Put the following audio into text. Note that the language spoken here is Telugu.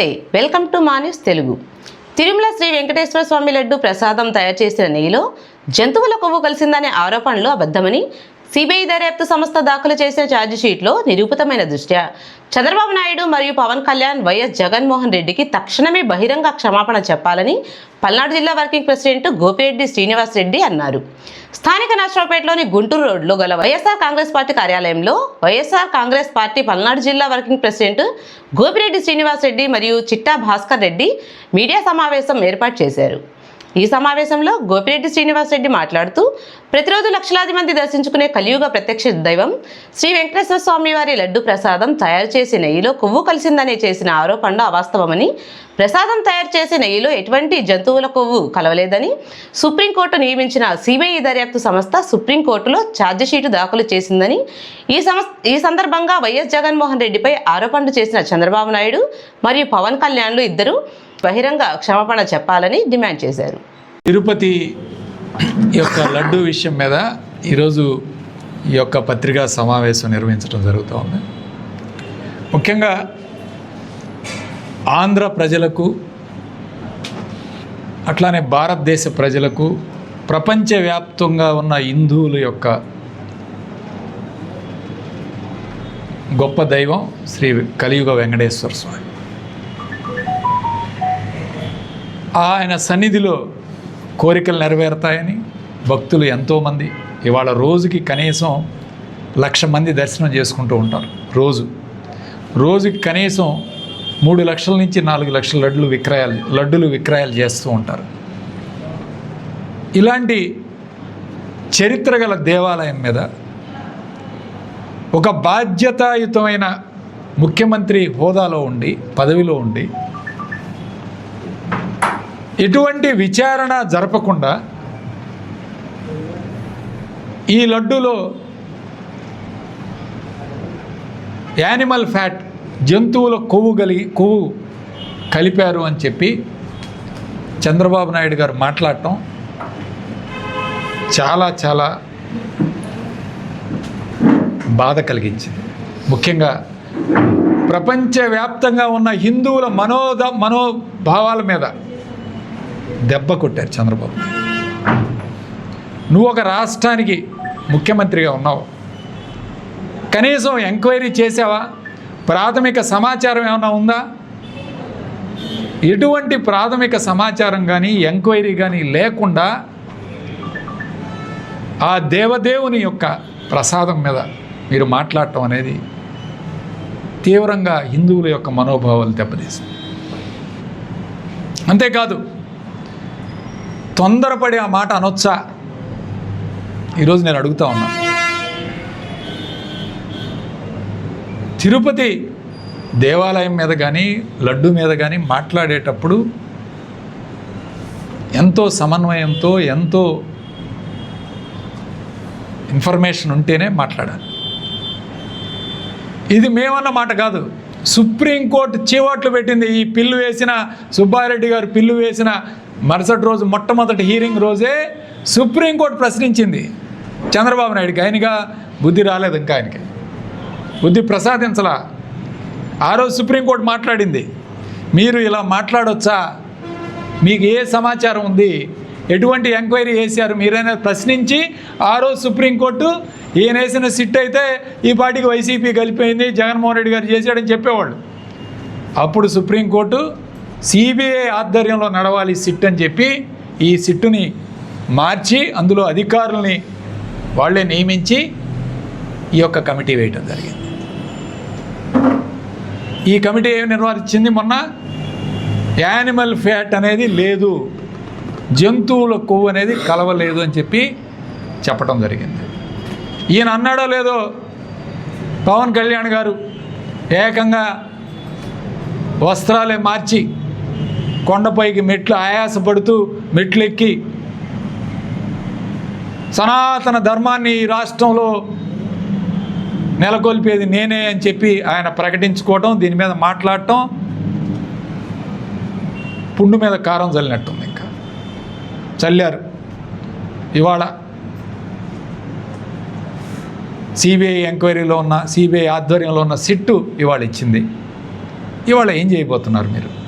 నమస్తే వెల్కమ్ టు మా న్యూస్ తెలుగు. తిరుమల శ్రీ వెంకటేశ్వర స్వామి లడ్డు ప్రసాదం తయారు చేసిన నెయ్యిలో జంతువుల కొవ్వు కలిసిందనే ఆరోపణలు అబద్ధమని సిబిఐ దర్యాప్తు సంస్థ దాఖలు చేసిన ఛార్జిషీట్లో నిరూపితమైన దృష్ట్యా చంద్రబాబు నాయుడు మరియు పవన్ కళ్యాణ్ వైఎస్ జగన్మోహన్ రెడ్డికి తక్షణమే బహిరంగ క్షమాపణ చెప్పాలని పల్నాడు జిల్లా వర్కింగ్ ప్రెసిడెంట్ గోపిరెడ్డి శ్రీనివాస్ రెడ్డి అన్నారు. స్థానిక నర్సరావుపేటలోని గుంటూరు రోడ్లో గల వైఎస్ఆర్ కాంగ్రెస్ పార్టీ కార్యాలయంలో వైఎస్ఆర్ కాంగ్రెస్ పార్టీ పల్నాడు జిల్లా వర్కింగ్ ప్రెసిడెంట్ గోపిరెడ్డి శ్రీనివాస్ రెడ్డి మరియు చిట్టా భాస్కర్ రెడ్డి మీడియా సమావేశం ఏర్పాటు చేశారు. ఈ సమావేశంలో గోపిరెడ్డి శ్రీనివాస్ రెడ్డి మాట్లాడుతూ ప్రతిరోజు లక్షలాది మంది దర్శించుకునే కలియుగ ప్రత్యక్ష దైవం శ్రీ వెంకటేశ్వర స్వామి వారి లడ్డు ప్రసాదం తయారు చేసి నెయ్యిలో కొవ్వు కలిసిందని చేసిన ఆరోపణలు అవాస్తవమని ప్రసాదం తయారు చేసే నెయ్యిలో ఎటువంటి జంతువుల కొవ్వు కలవలేదని సుప్రీంకోర్టు నియమించిన సిబిఐ దర్యాప్తు సంస్థ సుప్రీంకోర్టులో ఛార్జిషీటు దాఖలు చేసిందని ఈ సంస్థ ఈ సందర్భంగా వైఎస్ జగన్మోహన్ రెడ్డిపై ఆరోపణలు చేసిన చంద్రబాబు నాయుడు మరియు పవన్ కళ్యాణ్లు ఇద్దరు బహిరంగ క్షమాపణ చెప్పాలని డిమాండ్ చేశారు. తిరుపతి యొక్క లడ్డు విషయం మీద ఈరోజు ఈ యొక్క పత్రికా సమావేశం నిర్వహించడం జరుగుతూ ఉంది. ముఖ్యంగా ఆంధ్ర ప్రజలకు అట్లానే భారతదేశ ప్రజలకు ప్రపంచవ్యాప్తంగా ఉన్న హిందువుల యొక్క గొప్ప దైవం శ్రీ కలియుగ వెంకటేశ్వర స్వామి. ఆయన సన్నిధిలో కోరికలు నెరవేరుతాయని భక్తులు ఎంతోమంది ఇవాళ రోజుకి కనీసం లక్ష మంది దర్శనం చేసుకుంటూ ఉంటారు రోజు. రోజుకి కనీసం మూడు లక్షల నుంచి నాలుగు లక్షల లడ్లు విక్రయాలు లడ్డులు విక్రయాలు చేస్తూ ఉంటారు. ఇలాంటి చరిత్ర గల దేవాలయం మీద ఒక బాధ్యతాయుతమైన ముఖ్యమంత్రి హోదాలో ఉండి పదవిలో ఉండి ఎటువంటి విచారణ జరపకుండా ఈ లడ్డూలో యానిమల్ ఫ్యాట్ జంతువుల కొవ్వు కలిగి కొవ్వు కలిపారు అని చెప్పి చంద్రబాబు నాయుడు గారు మాట్లాడటం చాలా చాలా బాధ కలిగించింది. ముఖ్యంగా ప్రపంచవ్యాప్తంగా ఉన్న హిందువుల మనోద మనోభావాల మీద దెబ్బ కొట్టారు చంద్రబాబు. నువ్వు ఒక రాష్ట్రానికి ముఖ్యమంత్రిగా ఉన్నావు. కనీసం ఎంక్వైరీ చేసావా? ప్రాథమిక సమాచారం ఏమైనా ఉందా? ఎటువంటి ప్రాథమిక సమాచారం కానీ ఎంక్వైరీ కానీ లేకుండా ఆ దేవదేవుని యొక్క ప్రసాదం మీద మీరు మాట్లాడటం అనేది తీవ్రంగా హిందువుల యొక్క మనోభావాలు దెబ్బతీసింది. అంతేకాదు తొందరపడి ఆ మాట అనొచ్చా? ఈరోజు నేను అడుగుతా ఉన్నా. తిరుపతి దేవాలయం మీద కానీ లడ్డు మీద కానీ మాట్లాడేటప్పుడు ఎంతో సమన్వయంతో ఎంతో ఇన్ఫర్మేషన్ ఉంటేనే మాట్లాడాలి. ఇది మేమన్న మాట కాదు. సుప్రీంకోర్టు చీవాట్లు పెట్టింది. ఈ పిల్లు వేసిన సుబ్బారెడ్డి గారు పిల్లు వేసిన మరుసటి రోజు మొట్టమొదటి హీరింగ్ రోజే సుప్రీంకోర్టు ప్రశ్నించింది. చంద్రబాబు నాయుడికి. ఆయనగా బుద్ధి రాలేదు ఇంకా ఆయనకి. బుద్ధి ప్రసాదించలా. ఆ రోజు సుప్రీంకోర్టు మాట్లాడింది. మీరు ఇలా మాట్లాడొచ్చా? మీకు ఏ సమాచారం ఉంది? ఎటువంటి ఎంక్వైరీ చేశారు? మీరైనా ప్రశ్నించి ఆ రోజు సుప్రీంకోర్టు ఈయన వేసిన సిట్ అయితే ఈ పార్టీకి వైసీపీ కలిపోయింది జగన్మోహన్ రెడ్డి గారు చేశాడని చెప్పేవాళ్ళు. అప్పుడు సుప్రీంకోర్టు సిబిఐ ఆధ్వర్యంలో నడవాలి సిట్ అని చెప్పి ఈ సిట్టుని మార్చి అందులో అధికారుల్ని వాళ్ళే నియమించి ఈ యొక్క కమిటీ వేయటం జరిగింది. ఈ కమిటీ ఏమి నిర్వహించింది మొన్న? యానిమల్ ఫ్యాట్ అనేది లేదు జంతువుల కొవ్వు అనేది కలవలేదు అని చెప్పి చెప్పడం జరిగింది. ఈయన అన్నాడో లేదో పవన్ కళ్యాణ్ గారు ఏకంగా వస్త్రాలే మార్చి కొండపైకి మెట్లు ఆయాసపడుతూ మెట్లు ఎక్కి సనాతన ధర్మాన్ని ఈ రాష్ట్రంలో నెలకొల్పేది నేనే అని చెప్పి ఆయన ప్రకటించుకోవటం దీని మీద మాట్లాడటం పుండు మీద కారం చల్లినట్టుంది ఇంకా. చల్లారు. ఇవాళ సిబిఐ ఎంక్వైరీలో ఉన్న సిబిఐ ఆధ్వర్యంలో ఉన్న సిట్టు ఇవాళ ఇచ్చింది. ఇవాళ ఏం చేయబోతున్నారు మీరు?